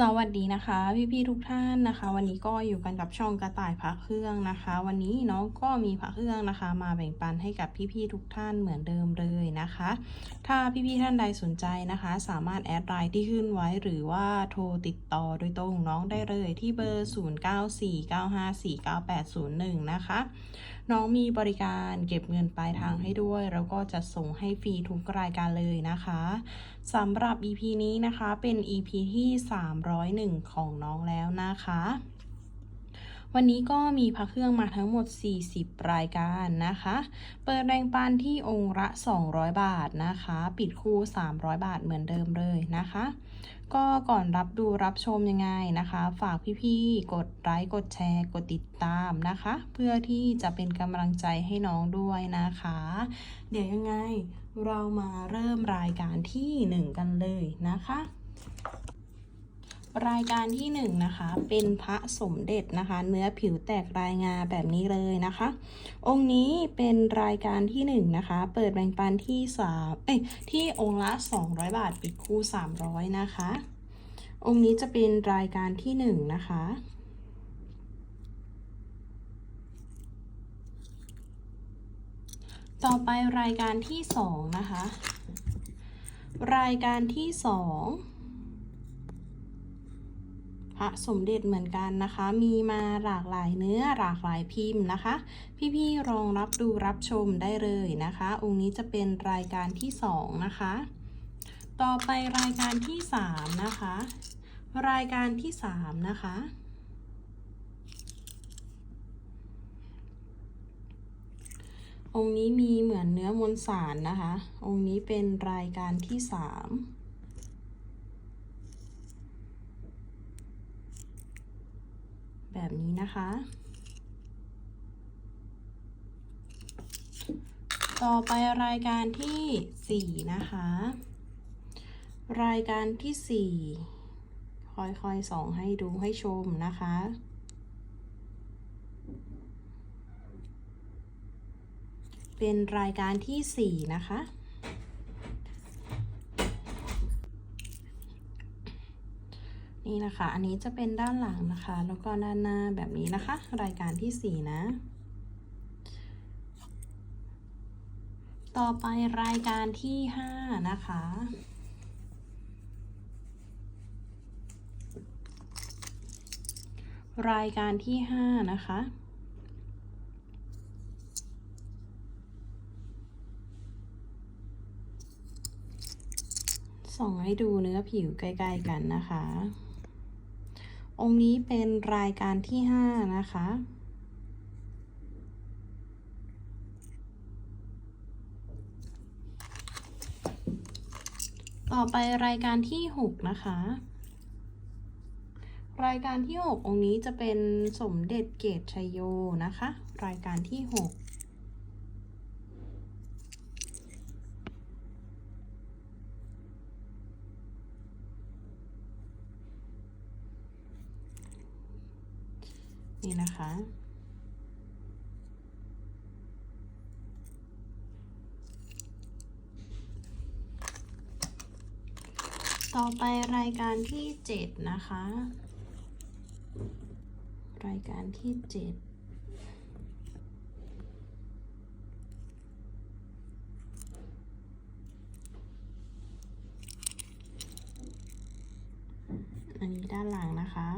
สวัสดีนะคะ พี่ๆทุกท่านนะคะ วันนี้ก็อยู่กันกับช่องกระต่ายพระเครื่องนะคะ วันนี้น้องก็มีพระเครื่องนะคะ มาแบ่งปันให้กับพี่ๆทุกท่านเหมือนเดิมเลยนะคะ ถ้าพี่ๆท่านใดสนใจนะคะ สามารถแอดไลน์ที่ขึ้นไว้หรือว่าโทรติดต่อโดยตรงน้องได้เลยที่เบอร์ 0949549801 นะคะ น้องมีบริการเก็บเงินปลายทางให้ด้วย แล้วก็จะส่งให้ฟรีทุกรายการเลยนะคะสำหรับ EP นี้นะคะเป็น EP ที่ 301 ของน้องแล้วนะคะ วันนี้ก็มีพระเครื่องมาทั้งหมด 40 รายการนะคะ เปิดแรงปันที่องค์ละ 200 บาทนะคะ ปิดคู่ 300 บาทเหมือนเดิมเลยนะคะ ก็ก่อนรับดูรับชมยังไงนะคะ ฝากพี่ๆ กดไลค์ กดแชร์ กดติดตามนะคะ เพื่อที่จะเป็นกำลังใจให้น้องด้วยนะคะ เดี๋ยวยังไงเรามาเริ่มรายการที่ 1 กันเลยนะคะ รายการที่1นนะคะเป็นพระสมเด็จนะคะ เนื้อผิวแตกรายงาแบบนี้เลยนะคะ องค์นี้เป็นรายการที่1นนะคะ เปิดแบ่งปันที่3เอ้ยที่องค์ละ 200 บาทปิดคู่ 300 นะคะ องค์นี้จะเป็นรายการที่1นนะคะต่อไปรายการที่ 2 นะคะ รายการที่ 2 พระสมเด็จเหมือนกันนะคะ มีมาหลากหลายเนื้อหลากหลายพิมพ์นะคะ พี่ๆลองรับดูรับชมได้เลยนะคะ องค์นี้จะเป็นรายการที่สองนะคะ ต่อไปรายการที่สามนะคะ รายการที่สามนะคะองค์นี้มีเหมือนเนื้อมวลสารนะคะ องค์นี้เป็นรายการที่สาม แบบนี้นะคะ ต่อไปรายการที่ 4 นะคะ รายการที่ 4 ค่อยๆส่องให้ดูให้ชมนะคะเป็นรายการที่ 4 นะคะ นี่นะคะ อันนี้จะเป็นด้านหลังนะคะ แล้วก็ด้านหน้าแบบนี้นะคะ รายการที่ 4 นะ ต่อไปรายการที่ 5 นะคะ รายการที่ 5 นะคะส่องให้ดูเนื้อผิวใกล้ ๆ กันนะคะ องค์นี้เป็นรายการที่ 5 นะคะ ต่อไปรายการที่ 6 นะคะ รายการที่ 6 องค์นี้จะเป็นสมเด็จเกตชยโยนะคะ รายการที่ 6 นี่นะคะ ต่อไปรายการที่ 7 นะคะ รายการที่ 7 อันนี้ด้านหลังนะคะ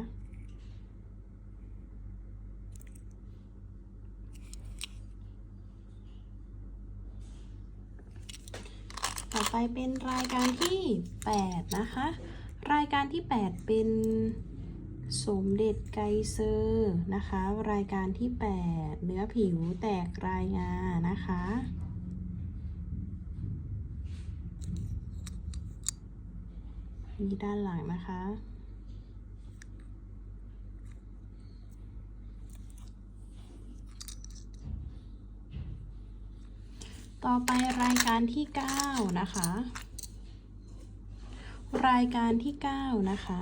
ต่อไปเป็นรายการที่ 8 นะคะ รายการที่ 8 เป็นสมเด็จไกเซอร์นะคะ รายการที่ 8 เนื้อผิวแตกรายงานะคะนี่ด้านหลังนะคะ ต่อไปรายการที่ 9 นะคะ รายการที่ 9 นะคะ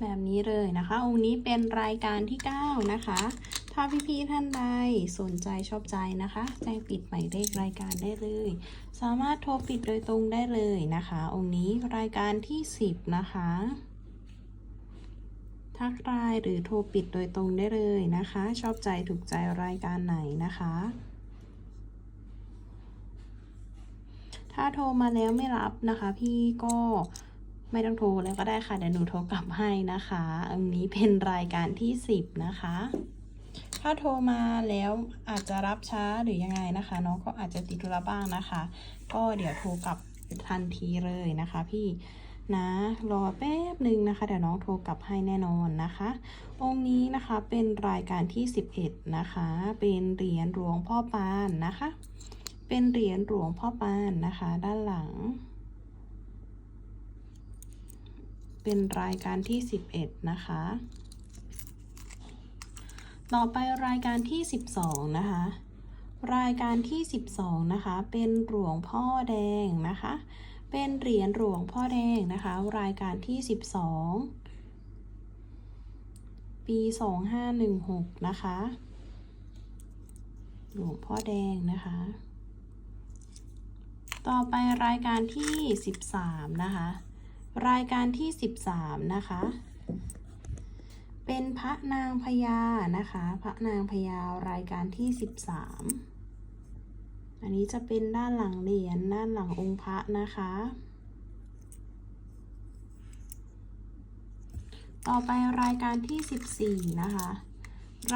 แบบนี้เลยนะคะ องค์นี้เป็นรายการที่ 9 นะคะ พี่ๆท่านใดสนใจชอบใจนะคะ แจ้งปิดหมายเลขรายการได้เลย สามารถโทรปิดโดยตรงได้เลยนะคะ องค์นี้รายการที่ 10 นะคะทักไลน์หรือโทรปิดโดยตรงได้เลยนะคะ ชอบใจถูกใจรายการไหนนะคะ ถ้าโทรมาแล้วไม่รับนะคะ พี่ก็ไม่ต้องโทรแล้วก็ได้ค่ะเดี๋ยวหนูโทรกลับให้นะคะ อันนี้เป็นรายการที่ 10 นะคะ ถ้าโทรมาแล้วอาจจะรับช้าหรือยังไงนะคะ น้องก็อาจจะติดธุระบ้างนะคะ ก็เดี๋ยวโทรกลับทันทีเลยนะคะพี่นะรอแป๊บหนึ่งนะคะเดี๋ยวน้องโทรกลับให้แน่นอนนะคะ องค์นี้นะคะเป็นรายการที่ 11 นะคะ เป็นเหรียญหลวงพ่อปานนะคะ เป็นเหรียญหลวงพ่อปานนะคะ ด้านหลัง เป็นรายการที่ 11 นะคะ ต่อไปรายการที่ 12 นะคะ รายการที่ 12 นะคะ เป็นหลวงพ่อแดงนะคะ เป็นเหรียญหลวงพ่อแดงนะคะ รายการที่ 12 ปี 2516 นะคะ หลวงพ่อแดงนะคะ ต่อไปรายการที่ 13 นะคะ รายการที่ 13 นะคะ เป็นพระนางพญานะคะ พระนางพญารายการที่ 13 อันนี้จะเป็นด้านหลังเหรียญด้านหลังองค์พระนะคะ ต่อไปรายการที่ 14 นะคะ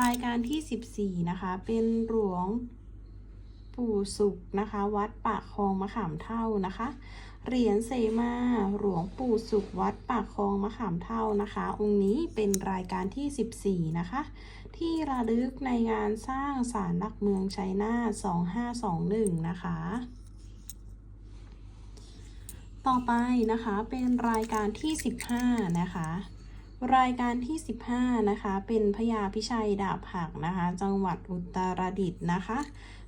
รายการที่ 14 นะคะ เป็นหลวงปู่สุขนะคะ วัดปากคลองมะขามเท่านะคะ เหรียญเสมาหลวงปู่สุขวัดปากคลองมะขามเท่านะคะ องค์นี้เป็นรายการที่ 14 นะคะ ที่ระลึกในงานสร้างศาลหลักเมืองชัยนาท2521 นะคะ ต่อไปนะคะเป็นรายการที่ 15 นะคะรายการที่ 15 นะคะ เป็นพญาพิชัยดาบหักนะคะ จังหวัดอุตรดิตถ์นะคะ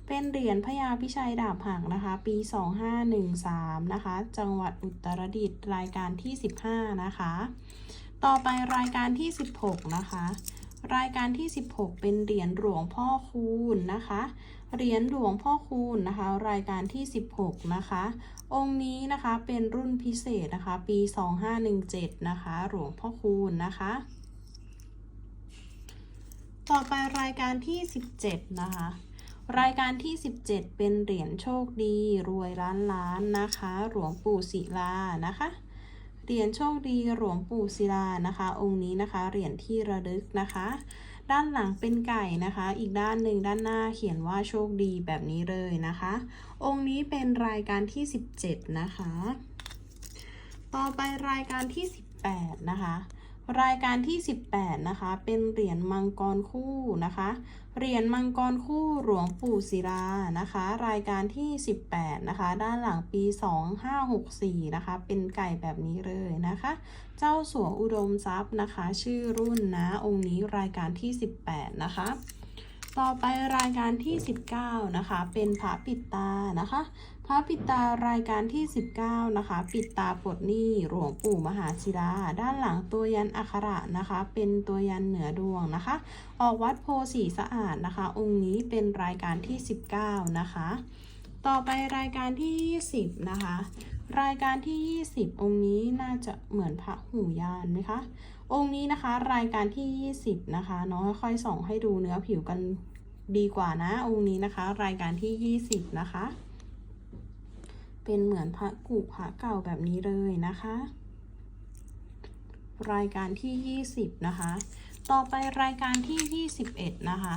เป็นเหรียญพญาพิชัยดาบหักนะคะ ปี 2513 นะคะ จังหวัดอุตรดิตถ์รายการที่ 15 นะคะ ต่อไปรายการที่ 16 นะคะ รายการที่ 16 เป็นเหรียญหลวงพ่อคูณนะคะ เหรียญหลวงพ่อคูณนะคะ รายการที่ 16 นะคะ องค์นี้นะคะเป็นรุ่นพิเศษนะคะ ปี 2517 นะคะ หลวงพ่อคูณนะคะต่อไปรายการที่ 17 นะคะ รายการที่ 17 เป็นเหรียญโชคดี รวยล้านล้านนะคะ หลวงปู่ศิลานะคะ เหรียญโชคดีหลวงปู่ศิลานะคะ องค์นี้นะคะ เหรียญที่ระลึกนะคะ ด้านหลังเป็นไก่นะคะ อีกด้านหนึ่งด้านหน้าเขียนว่าโชคดีแบบนี้เลยนะคะ องค์นี้เป็นรายการที่ 17 นะคะ ต่อไปรายการที่ 18 นะคะ รายการที่ 18 นะคะ เป็นเหรียญมังกรคู่นะคะ เหรียญมังกรคู่หลวงปู่ศิลานะคะ รายการที่ 18 นะคะ ด้านหลังปี 2564 นะคะ เป็นไก่แบบนี้เลยนะคะ เจ้าสัวอุดมทรัพย์นะคะ ชื่อรุ่นนะองค์นี้รายการที่ 18 นะคะต่อไปรายการที่ 19 นะคะ เป็นพระปิดตานะคะ พระปิดตารายการที่ 19 นะคะ ปิดตาปลดหนี้หลวงปู่มหาศิลา ด้านหลังตัวยันอักขระนะคะ เป็นตัวยันเหนือดวงนะคะ ออกวัดโพสีสะอาดนะคะ องค์นี้เป็นรายการที่ 19 นะคะ ต่อไปรายการที่ 20 นะคะ รายการที่ 20 องค์นี้น่าจะเหมือนพระหูยานไหมคะ องค์นี้นะคะรายการที่ 20 นะคะน้องค่อยส่องให้ดูเนื้อผิวกันดีกว่านะ องค์นี้นะคะ รายการที่ 20 นะคะ เป็นเหมือนพระกุพระเก่าแบบนี้เลยนะคะ รายการที่ 20 นะคะ ต่อไปรายการที่ 21 นะคะ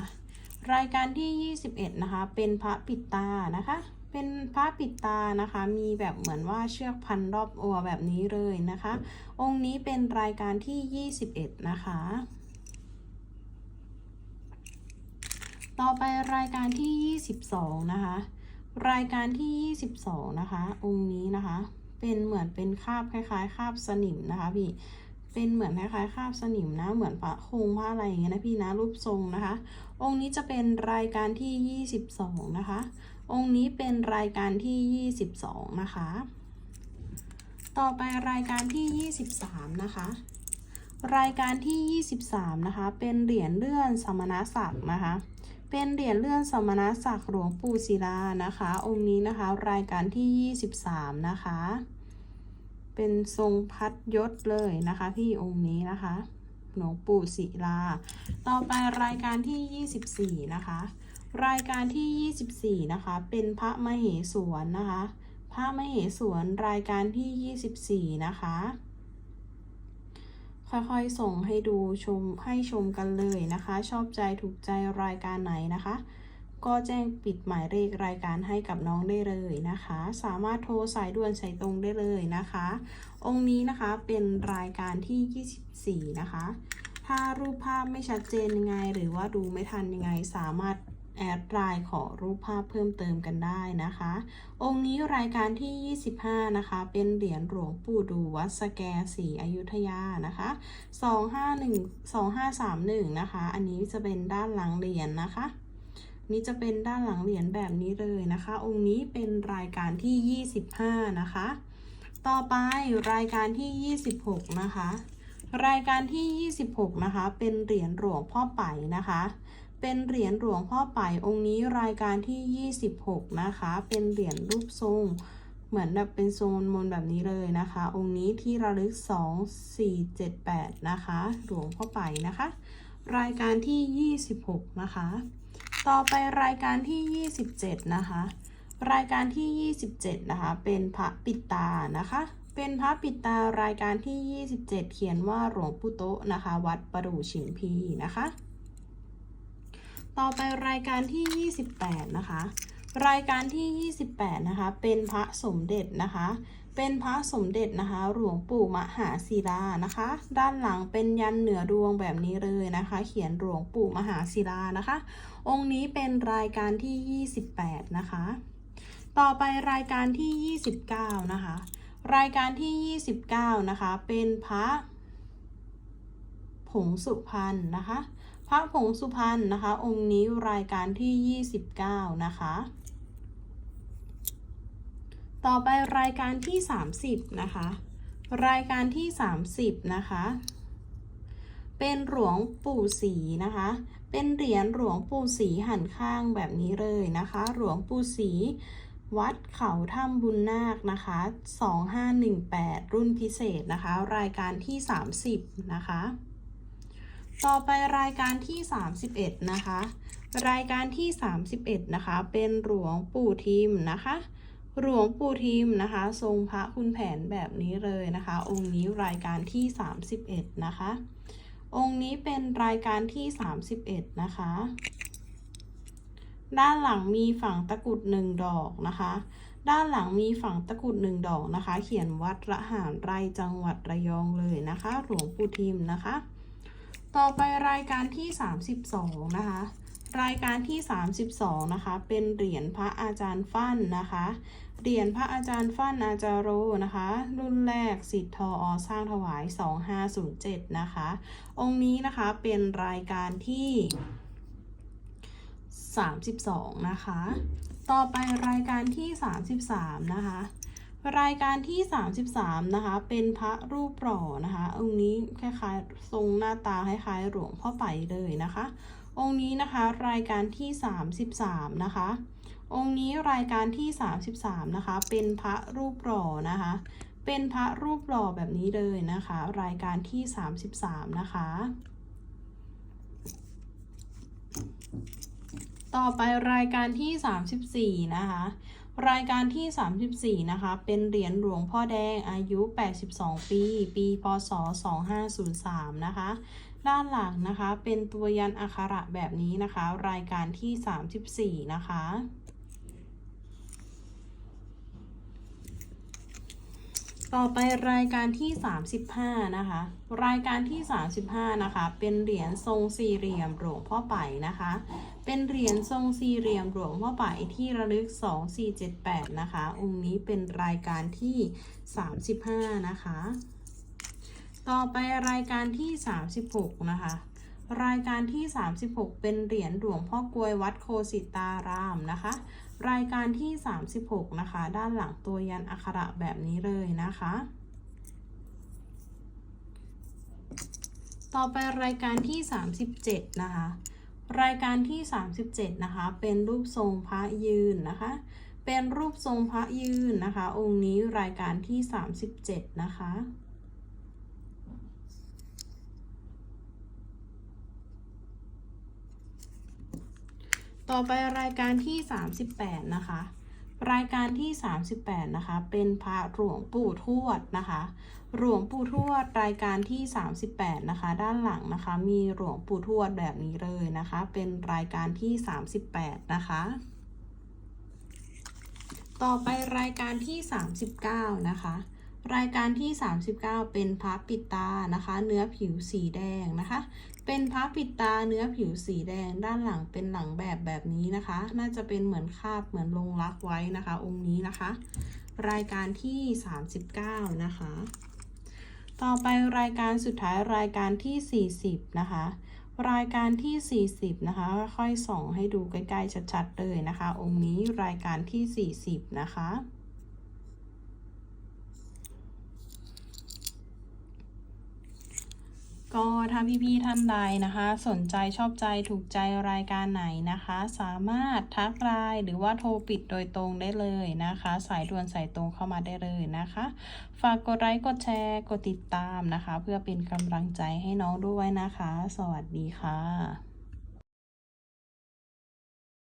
รายการที่ 21 นะคะ เป็นพระปิดตานะคะ เป็นพระปิดตานะคะ มีแบบเหมือนว่าเชือกพันรอบอัวแบบนี้เลยนะคะ องค์นี้เป็นรายการที่ 21 นะคะต่อไปรายการที่ 22 นะคะ รายการที่ 22 นะคะ องค์นี้นะคะ เป็นเหมือนเป็นคาบคล้ายๆ คาบสนิมนะคะพี่ เป็นเหมือนคล้ายๆ คาบสนิมนะ เหมือนพระโคงพระอะไรอย่างเงี้ยนะพี่นะ รูปทรงนะคะ องค์นี้จะเป็นรายการที่ 22 นะคะ องค์นี้เป็นรายการที่ 22 นะคะ ต่อไปรายการที่ 23 นะคะ รายการที่ 23 นะคะ เป็นเหรียญเลื่อนสมณศักดิ์นะคะ เป็นเหรียญเลื่อนสมณศักดิ์หลวงปู่ศิลานะคะ องค์นี้นะคะรายการที่ 23 นะคะ เป็นทรงพัดยศเลยนะคะ พี่องค์นี้นะคะ หลวงปู่ศิลา ต่อไปรายการที่ 24 นะคะ รายการที่ 24 นะคะ เป็นพระมเหสวนนะคะ พระมเหสวนรายการที่ 24 นะคะ ค่อยๆ ส่งให้ดูชมให้ชมกันเลยนะคะ ชอบใจถูกใจรายการไหนนะคะ ก็แจ้งปิดหมายเลขรายการให้กับน้องได้เลยนะคะ สามารถโทรสายด่วนสายตรงได้เลยนะคะ องค์นี้นะคะเป็นรายการที่ 24 นะคะ ถ้ารูปภาพไม่ชัดเจนยังไงหรือว่าดูไม่ทันยังไงสามารถ แอดไลน์ขอรูปภาพเพิ่มเติมกันได้นะคะ องค์นี้รายการที่ 25 นะคะ เป็นเหรียญหลวงปู่ดูวัดสแกสีอยุธยานะคะ 251 2531 นะคะ อันนี้จะเป็นด้านหลังเหรียญนะคะ นี่จะเป็นด้านหลังเหรียญแบบนี้เลยนะคะ องค์นี้เป็นรายการที่ 25 นะคะ ต่อไปรายการที่ 26 นะคะ รายการที่ 26 นะคะ เป็นเหรียญหลวงพ่อไปนะคะ เป็นเหรียญหลวงพ่อไปองค์นี้รายการที่ 26 นะคะ เป็นเหรียญรูปทรง เหมือนแบบเป็นทรงมนแบบนี้เลยนะคะ องค์นี้ที่ระลึก 2478 นะคะ หลวงพ่อไปนะคะ รายการที่ 26 นะคะ ต่อไปรายการที่ 27 นะคะ รายการที่ 27 นะคะ เป็นพระปิดตานะคะเป็นพระปิดตารายการที่ 27 เขียนว่าหลวงปู่โตนะคะ วัดประดู่ฉิมพีนะคะ ต่อไปรายการที่ 28 นะคะ รายการที่ 28 นะคะ เป็นพระสมเด็จนะคะ เป็นพระสมเด็จนะคะ หลวงปู่มหาศิลานะคะ ด้านหลังเป็นยันเหนือดวงแบบนี้เลยนะคะ เขียนหลวงปู่มหาศิลานะคะ องค์นี้เป็นรายการที่ 28 นะคะ ต่อไปรายการที่ 29 นะคะ รายการที่ 29 นะคะ เป็นพระผงสุพรรณนะคะ พระผงสุพรรณนะคะ องค์นี้รายการที่ 29 นะคะ ต่อไปรายการที่ 30 นะคะ รายการที่ 30 นะคะ เป็นหลวงปู่ศรีนะคะ เป็นเหรียญหลวงปู่ศรีหันข้างแบบนี้เลยนะคะ หลวงปู่ศรีวัดเขาถ้ำบุญนาคนะคะ 2518 รุ่นพิเศษนะคะ รายการที่ 30 นะคะ ต่อไปรายการที่ 31 นะคะ รายการที่ 31 นะคะ เป็นหลวงปู่ทิมนะคะ หลวงปู่ทิมนะคะ ทรงพระคุณแผนแบบนี้เลยนะคะ องค์นี้รายการที่ 31 นะคะ องค์นี้เป็นรายการที่ 31 นะคะ ด้านหลังมีฝั่งตะกรุดหนึ่งดอกนะคะ ด้านหลังมีฝั่งตะกรุดหนึ่งดอกนะคะ เขียนวัดระหารไรจังหวัดระยองเลยนะคะ หลวงปู่ทิมนะคะ ต่อไปรายการที่ 32 นะคะ รายการที่ 32 นะคะ เป็นเหรียญพระอาจารย์ฟั่นนะคะ เหรียญพระอาจารย์ฟั่นอาจารย์โรนะคะ รุ่นแรกสิทธิ์ทออสร้างถวาย 2507 นะคะ องค์นี้นะคะเป็นรายการที่ 32 นะคะ ต่อไปรายการที่ 33 นะคะ รายการที่ 33 นะคะ เป็นพระรูปหล่อนะคะ องค์นี้คล้ายๆ ทรงหน้าตาคล้ายๆ หลวงพ่อไปเลยนะคะ องค์นี้นะคะรายการที่ 33 นะคะ องค์นี้รายการที่ 33 นะคะ เป็นพระรูปหล่อนะคะ เป็นพระรูปหล่อแบบนี้เลยนะคะ รายการที่ 33 นะคะ ต่อไปรายการที่ 34 นะคะ รายการที่ 34 นะคะ เป็นเหรียญหลวงพ่อแดงอายุ 82 ปี ปี พศ 2503 นะคะ ด้านหลังนะคะ เป็นตัวยันอักขระแบบนี้นะคะ รายการที่ 34 นะคะต่อไปรายการที่ 35 นะคะ รายการที่ 35 นะคะ เป็นเหรียญทรงสี่เหลี่ยมหลวงพ่อไปนะคะ เป็นเหรียญทรงสี่เหลี่ยมหลวงพ่อไปที่ระลึก 2478 นะคะ องค์นี้เป็นรายการที่ 35 นะคะ ต่อไปรายการที่ 36 นะคะ รายการที่ 36 เป็นเหรียญหลวงพ่อกลวยวัดโคสิตารามนะคะ รายการที่ 36 นะคะ ด้านหลังตัวยันอักขระแบบนี้เลยนะคะ ต่อไปรายการที่ 37 นะคะ รายการที่ 37 นะคะ เป็นรูปทรงพระยืนนะคะ เป็นรูปทรงพระยืนนะคะ องค์นี้รายการที่ 37 นะคะต่อไปรายการที่ 38 นะคะ รายการที่ 38 นะคะ เป็นพระหลวงปู่ทวดนะคะ หลวงปู่ทวดรายการที่ 38 นะคะ ด้านหลังนะคะ มีหลวงปู่ทวดแบบนี้เลยนะคะ เป็นรายการที่ 38 นะคะ ต่อไปรายการที่ 39 นะคะ รายการที่ 39 เป็นพระปิดตานะคะ เนื้อผิวสีแดงนะคะ เป็นพระปิดตาเนื้อผิวสีแดง ด้านหลังเป็นหลังแบบแบบนี้นะคะ น่าจะเป็นเหมือนคาบเหมือนลงรักไว้นะคะ องค์นี้นะคะ รายการที่ 39 นะคะ ต่อไปรายการสุดท้ายรายการที่ 40 นะคะ รายการที่ 40 นะคะ ค่อยส่องให้ดูใกล้ ๆ ชัด ๆ เลยนะคะ องค์นี้รายการที่ 40 นะคะ ก็ถ้าพี่ๆท่านใดนะคะ สนใจชอบใจถูกใจรายการไหนนะคะ สามารถทักไลน์หรือว่าโทรปิดโดยตรงได้เลยนะคะ สายด่วนสายตรงเข้ามาได้เลยนะคะ ฝากกดไลค์กดแชร์กดติดตามนะคะ เพื่อเป็นกำลังใจให้น้องด้วยนะคะ สวัสดีค่ะ